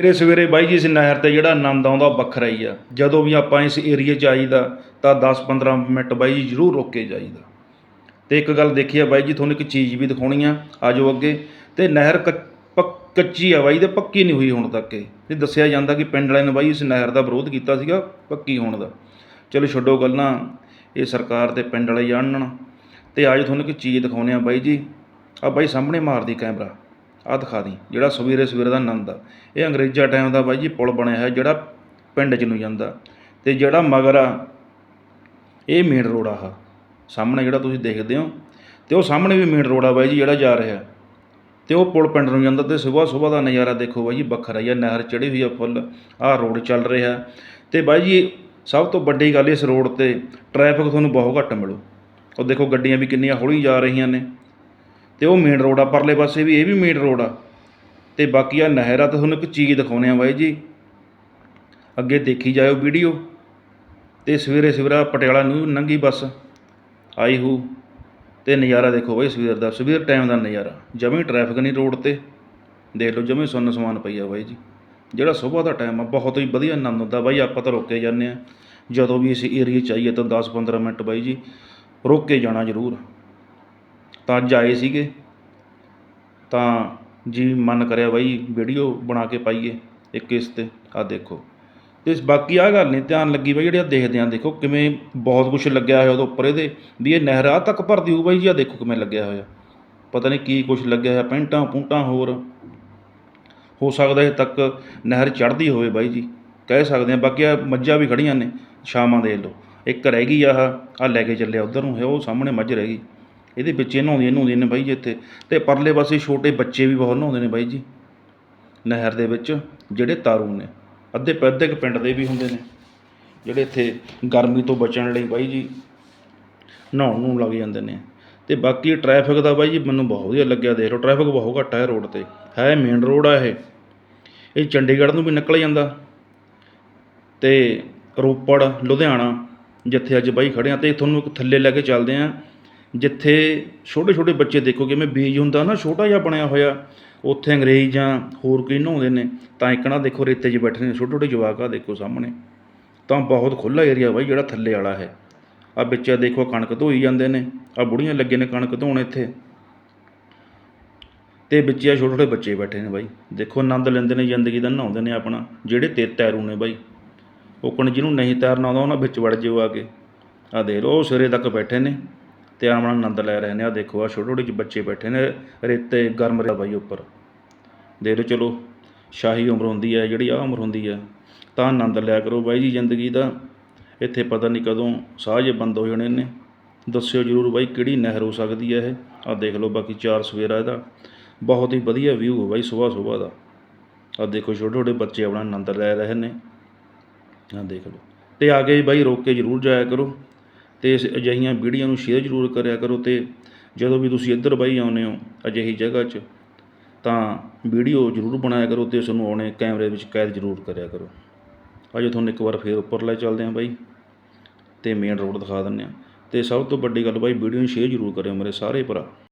ਸਵੇਰੇ ਸਵੇਰੇ ਬਾਈ ਜੀ ਇਸ ਨਹਿਰ ਤੇ ਜਿਹੜਾ ਆਨੰਦ ਆਉਂਦਾ ਉਹ ਵੱਖਰਾ ਹੀ ਆ। ਜਦੋਂ ਵੀ ਆਪਾਂ ਇਸ ਏਰੀਏ 'ਚ ਆਈਦਾ, ਤਾਂ 10-15 ਮਿੰਟ ਬਾਈ ਜੀ ਜ਼ਰੂਰ ਰੁਕ ਕੇ ਜਾਈਦਾ। ਤੇ ਇੱਕ ਗੱਲ ਦੇਖੀ ਆ ਬਾਈ ਜੀ, ਤੁਹਾਨੂੰ ਇੱਕ ਚੀਜ਼ ਵੀ ਦਿਖਾਉਣੀ ਆ। ਆਜੋ ਅੱਗੇ। ਤੇ ਨਹਿਰ ਕੱਚ- ਕੱਚੀ ਆ ਬਾਈ ਤੇ ਪੱਕੀ ਨਹੀਂ ਹੋਈ ਹੁਣ ਤੱਕ ਇਹ। ਇਹ ਦੱਸਿਆ ਜਾਂਦਾ ਕਿ ਪਿੰਡ ਵਾਲਿਆਂ ਨੇ ਬਾਈ ਇਸ ਨਹਿਰ ਦਾ ਵਿਰੋਧ ਕੀਤਾ ਸੀਗਾ, ਪੱਕੀ ਹੋਣ ਦਾ। ਚਲੋ ਛੱਡੋ ਗੱਲਾਂ ਇਹ ਸਰਕਾਰ ਤੇ ਪਿੰਡ ਵਾਲੇ ਜਾਣਨ। ਤੇ ਅੱਜ ਤੁਹਾਨੂੰ ਇੱਕ ਚੀਜ਼ ਦਿਖਾਉਣੇ ਆ ਬਾਈ ਜੀ। ਆ ਬਾਈ ਸਾਹਮਣੇ ਮਾਰਦੀ ਕੈਮਰਾ। ਆ ਦਿਖਾ ਦੀ, ਜਿਹੜਾ ਸਵੇਰੇ ਸਵੇਰੇ ਦਾ ਆਨੰਦ ਆ। ਇਹ ਅੰਗਰੇਜ਼ਾਂ ਟਾਈਮ ਦਾ ਬਾਈ ਜੀ ਪੁਲ ਬਣਿਆ ਹੋਇਆ, ਜਿਹੜਾ ਪਿੰਡ 'ਚ ਨੂੰ ਜਾਂਦਾ। ਤੇ ਜਿਹੜਾ ਮਗਰ ਆ, ਇਹ ਮੇਨ ਰੋਡ ਆ ਆਹ। ਸਾਹਮਣੇ ਜਿਹੜਾ ਤੁਸੀਂ ਦੇਖਦੇ ਹੋ, ਤੇ ਉਹ ਸਾਹਮਣੇ ਵੀ ਮੇਨ ਰੋਡ ਆ ਬਾਈ ਜੀ, ਜਿਹੜਾ ਜਾ ਰਿਹਾ। ਤੇ ਉਹ ਪੁਲ ਪਿੰਡ ਨੂੰ ਜਾਂਦਾ ਤੇ ਸਵੇਰ ਸਵੇਰ ਦਾ ਨਜ਼ਾਰਾ ਦੇਖੋ ਬਾਈ ਜੀ, ਵੱਖਰਾ ਹੀ ਆ, ਨਹਿਰ ਚੜੀ ਹੋਈ ਆ ਫੁੱਲ, ਆਹ ਰੋਡ ਚੱਲ ਰਿਹਾ। ਤੇ ਬਾਈ ਜੀ, ਸਭ ਤੋਂ ਵੱਡੀ ਗੱਲ ਇਸ ਰੋਡ ਤੇ ਟ੍ਰੈਫਿਕ ਤੁਹਾਨੂੰ ਬਹੁਤ ਘੱਟ ਮਿਲੂ। ਉਹ ਦੇਖੋ ਗੱਡੀਆਂ ਵੀ ਕਿੰਨੀਆਂ ਹੌਲੀ ਜਾ ਰਹੀਆਂ ਨੇ। ਅਤੇ ਉਹ ਮੇਨ ਰੋਡ ਆ, ਪਰਲੇ ਪਾਸੇ ਵੀ ਇਹ ਵੀ ਮੇਨ ਰੋਡ ਆ। ਅਤੇ ਬਾਕੀ ਆ ਨਹਿਰ ਆ, ਤੇ ਤੁਹਾਨੂੰ ਇੱਕ ਚੀਜ਼ ਦਿਖਾਉਂਦੇ ਹਾਂ ਬਾਈ ਜੀ। ਅੱਗੇ ਦੇਖੀ ਜਾਇਓ ਵੀਡੀਓ। ਅਤੇ ਸਵੇਰੇ ਸਵੇਰਾ ਪਟਿਆਲਾ ਨੂੰ ਨੰਗੀ ਬੱਸ ਆਈ ਹੂ। ਅਤੇ ਨਜ਼ਾਰਾ ਦੇਖੋ ਬਾਈ ਸਵੇਰ ਦਾ, ਸਵੇਰ ਟਾਈਮ ਦਾ ਨਜ਼ਾਰਾ। ਜਮੀ ਟ੍ਰੈਫਿਕ ਨਹੀਂ ਰੋਡ ਤੇ। ਦੇਖ ਲਓ ਜਮੀ ਸੁੰਨ ਸਮਾਨ ਪਈ ਆ ਬਾਈ ਜੀ। ਜਿਹੜਾ ਸਵੇਰ ਦਾ ਟਾਈਮ ਆ, ਬਹੁਤ ਹੀ ਵਧੀਆ ਆਨੰਦ ਹੁੰਦਾ ਬਾਈ, ਆਪਾਂ ਤਾਂ ਰੁਕੇ ਜਾਂਦੇ ਆ ਜਦੋਂ ਵੀ ਇਸ ਏਰੀਏ 'ਚ ਆਈਏ ਤਾਂ 10-15 ਮਿੰਟ ਬਾਈ ਜੀ, ਰੁਕ ਕੇ ਜਾਣਾ ਜ਼ਰੂਰ। ਤਾਂ ਅੱਜ ਆਏ ਸੀਗੇ। ਤਾਂ ਜੀ ਮਨ ਕਰਿਆ ਬਾਈ ਵੀਡੀਓ ਬਣਾ ਕੇ ਪਾਈਏ ਇੱਕ ਇਸ ਤੇ। ਆਹ ਦੇਖੋ। ਤੇ ਬਾਕੀ ਆਹ ਗੱਲ ਨਹੀਂ, ਧਿਆਨ ਲੱਗੀ ਬਾਈ ਜਿਹੜੇ ਆ ਦੇਖਦੇ ਆ, ਦੇਖੋ ਕਿਵੇਂ ਬਹੁਤ ਕੁਝ ਲੱਗਿਆ ਹੋਇਆ ਉਹਦੇ ਉੱਪਰ ਇਹਦੇ, ਵੀ ਇਹ ਨਹਿਰ ਆ ਤੱਕ ਭਰਦੀ ਹੋਊ ਬਾਈ ਜੀ ਆ ਦੇਖੋ ਕਿਵੇਂ ਲੱਗਿਆ ਹੋਇਆ। ਪਤਾ ਨਹੀਂ ਕੀ ਕੁਝ ਲੱਗਿਆ ਹੋਇਆ, ਪੈਂਟਾਂ ਪੂੰਟਾਂ ਹੋਰ। ਹੋ ਸਕਦਾ ਇਹ ਤੱਕ ਨਹਿਰ ਚੜ੍ਹਦੀ ਹੋਵੇ ਬਾਈ ਜੀ, ਕਹਿ ਸਕਦੇ ਆ। ਬਾਕੀ ਆ ਮੱਝਾਂ ਵੀ ਖੜੀਆਂ ਨੇ ਸ਼ਾਮਾਂ ਦੇ ਲੋ ਇੱਕ ਰਹਿ ਗਈ ਆਹ ਆ ਲੈ ਕੇ ਚੱਲਿਆ ਉਧਰ ਨੂੰ ਹੈ ਉਹ ਸਾਹਮਣੇ ਮੱਝ ਰਹਿ ਗਈ। ਇਹਦੇ ਵਿੱਚ ਇਹ ਨਹਾਉਂਦੀਆਂ ਨਹਾਉਂਦੀਆਂ ਨੇ ਬਾਈ ਜੀ ਇੱਥੇ। ਤੇ ਪਰਲੇ ਪਾਸੇ ਛੋਟੇ ਬੱਚੇ ਵੀ ਬਹੁਤ ਨਹਾਉਂਦੇ ਨੇ ਬਾਈ ਜੀ, ਨਹਿਰ ਦੇ ਵਿੱਚ, ਜਿਹੜੇ ਤਾਰੂ ਨੇ। ਅੱਧੇ ਅੱਧੇ ਕੁ ਪਿੰਡ ਦੇ ਵੀ ਹੁੰਦੇ ਨੇ, ਜਿਹੜੇ ਇੱਥੇ ਗਰਮੀ ਤੋਂ ਬਚਣ ਲਈ ਬਾਈ ਜੀ ਨਹਾਉਣ ਨੂੰ ਲੱਗ ਜਾਂਦੇ ਨੇ। ਤੇ ਬਾਕੀ ਟ੍ਰੈਫਿਕ ਦਾ ਬਾਈ ਜੀ ਮੈਨੂੰ ਬਹੁਤ ਵਧੀਆ ਲੱਗਿਆ, ਦੇਖ ਲਓ ਟ੍ਰੈਫਿਕ ਬਹੁਤ ਘੱਟ ਹੈ ਰੋਡ ਤੇ। ਹੈ ਮੇਨ ਰੋਡ ਆ ਇਹ। ਇਹ ਚੰਡੀਗੜ੍ਹ ਨੂੰ ਵੀ ਨਿਕਲ ਜਾਂਦਾ। ਤੇ ਰੋਪੜ, ਲੁਧਿਆਣਾ, ਜਿੱਥੇ ਅੱਜ ਬਾਈ ਖੜੇ ਆ, ਤੇ ਤੁਹਾਨੂੰ ਇੱਕ ਥੱਲੇ ਲੈ ਕੇ ਚੱਲਦੇ ਆ। ਜਿੱਥੇ ਛੋਟੇ ਛੋਟੇ ਬੱਚੇ ਦੇਖੋ ਕਿਵੇਂ ਬੀਜ ਹੁੰਦਾ ਨਾ, ਛੋਟਾ ਜਿਹਾ ਬਣਿਆ ਹੋਇਆ, ਉੱਥੇ ਅੰਗਰੇਜ਼ ਜਾਂ ਹੋਰ ਕੋਈ ਨਹਾਉਂਦੇ ਨੇ, ਤਾਂ ਇੱਕ ਨਾ ਦੇਖੋ ਰੇਤੇ 'ਚ ਬੈਠੇ ਨੇ, ਛੋਟੇ ਛੋਟੇ ਜਵਾਕ ਆ ਦੇਖੋ ਸਾਹਮਣੇ, ਤਾਂ ਬਹੁਤ ਖੁੱਲ੍ਹਾ ਏਰੀਆ ਬਾਈ, ਜਿਹੜਾ ਥੱਲੇ ਵਾਲਾ ਹੈ। ਆ ਵਿੱਚ ਦੇਖੋ, ਕਣਕ ਧੋਈ ਜਾਂਦੇ ਨੇ ਆ ਬੁੜੀਆਂ ਲੱਗੇ ਨੇ ਕਣਕ ਧੋਣ ਇੱਥੇ। ਤੇ ਵਿੱਚ ਆ ਛੋਟੇ ਛੋਟੇ ਬੱਚੇ ਬੈਠੇ ਨੇ ਬਾਈ, ਦੇਖੋ ਆਨੰਦ ਲੈਂਦੇ ਨੇ, ਜ਼ਿੰਦਗੀ ਦਾ ਨਹਾਉਂਦੇ ਨੇ ਆਪਣਾ, ਜਿਹੜੇ ਤੇ ਤੈਰੂ ਨੇ ਬਾਈ। ਉਹ ਕਣ ਜਿਹਨੂੰ ਨਹੀਂ ਤੈਰਨਾ ਆਉਂਦਾ, ਉਹਨਾਂ ਵਿੱਚ ਵੜ ਜਿਓ ਆ ਕੇ। ਆ ਦੇਖ ਲਓ, ਉਹ ਸਿਰੇ ਤੱਕ ਬੈਠੇ ਨੇ। ਤੇ ਆਪਣਾ ਆਨੰਦ ਲੈ ਰਹੇ ਨੇ। ਆ ਦੇਖੋ ਆ ਛੋਟੇ ਛੋਟੇ ਜਿਹੇ ਬੱਚੇ ਬੈਠੇ ਨੇ ਰੇਤੇ ਗਰਮ ਰਿਹਾ ਬਾਈ ਉੱਪਰ। ਦੇਖ ਲਓ, ਚਲੋ, ਸ਼ਾਹੀ ਉਮਰ ਹੁੰਦੀ ਹੈ, ਜਿਹੜੀ ਆ ਉਮਰ ਹੁੰਦੀ ਹੈ, ਤਾਂ ਆਨੰਦ ਲਿਆ ਕਰੋ ਬਾਈ ਜੀ ਜ਼ਿੰਦਗੀ ਦਾ। ਇੱਥੇ ਪਤਾ ਨਹੀਂ ਕਦੋਂ ਸਾਹ ਜੇ ਬੰਦ ਹੋ ਜਾਣੇ ਨੇ। ਦੱਸਿਓ ਜਰੂਰ ਬਾਈ ਕਿਹੜੀ ਨਹਿਰ ਹੋ ਸਕਦੀ ਹੈ ਇਹ। ਆ ਦੇਖ ਲਓ, ਬਾਕੀ ਚਾਰ ਸਵੇਰਾ ਇਹਦਾ। ਬਹੁਤ ਹੀ ਵਧੀਆ ਵਿਊ ਹੈ ਬਾਈ ਸਵੇਰ ਸਵੇਰ ਦਾ। ਆ ਦੇਖੋ, ਛੋਟੇ ਛੋਟੇ ਬੱਚੇ ਆਪਣਾ ਆਨੰਦ ਲੈ ਰਹੇ ਨੇ। ਆ ਦੇਖ ਲਓ। ਤੇ ਆ ਕੇ ਬਾਈ ਰੋਕ ਕੇ ਜ਼ਰੂਰ ਜਾਇਆ ਕਰੋ। ਅਤੇ ਇਸ ਅਜਿਹੀਆਂ ਵੀਡੀਓ ਨੂੰ ਸ਼ੇਅਰ ਜ਼ਰੂਰ ਕਰਿਆ ਕਰੋ ਅਤੇ ਜਦੋਂ ਵੀ ਤੁਸੀਂ ਇੱਧਰ ਬਾਈ ਆਉਂਦੇ ਹੋ ਅਜਿਹੀ ਜਗ੍ਹਾ 'ਚ, ਤਾਂ ਵੀਡੀਓ ਜ਼ਰੂਰ ਬਣਾਇਆ ਕਰੋ ਅਤੇ ਉਸ ਨੂੰ ਆਉਣੇ ਕੈਮਰੇ ਵਿੱਚ ਕੈਦ ਜ਼ਰੂਰ ਕਰਿਆ ਕਰੋ। ਅਜੇ ਤੁਹਾਨੂੰ ਇੱਕ ਵਾਰ ਫੇਰ ਉੱਪਰ ਲੈ ਚੱਲਦੇ ਹਾਂ ਬਾਈ ਅਤੇ ਮੇਨ ਰੋਡ ਦਿਖਾ ਦਿੰਦੇ ਹਾਂ। ਅਤੇ ਸਭ ਤੋਂ ਵੱਡੀ ਗੱਲ ਬਾਈ ਵੀਡੀਓ ਨੂੰ ਸ਼ੇਅਰ ਜ਼ਰੂਰ ਕਰਿਓ ਮੇਰੇ ਸਾਰੇ ਭਰਾ।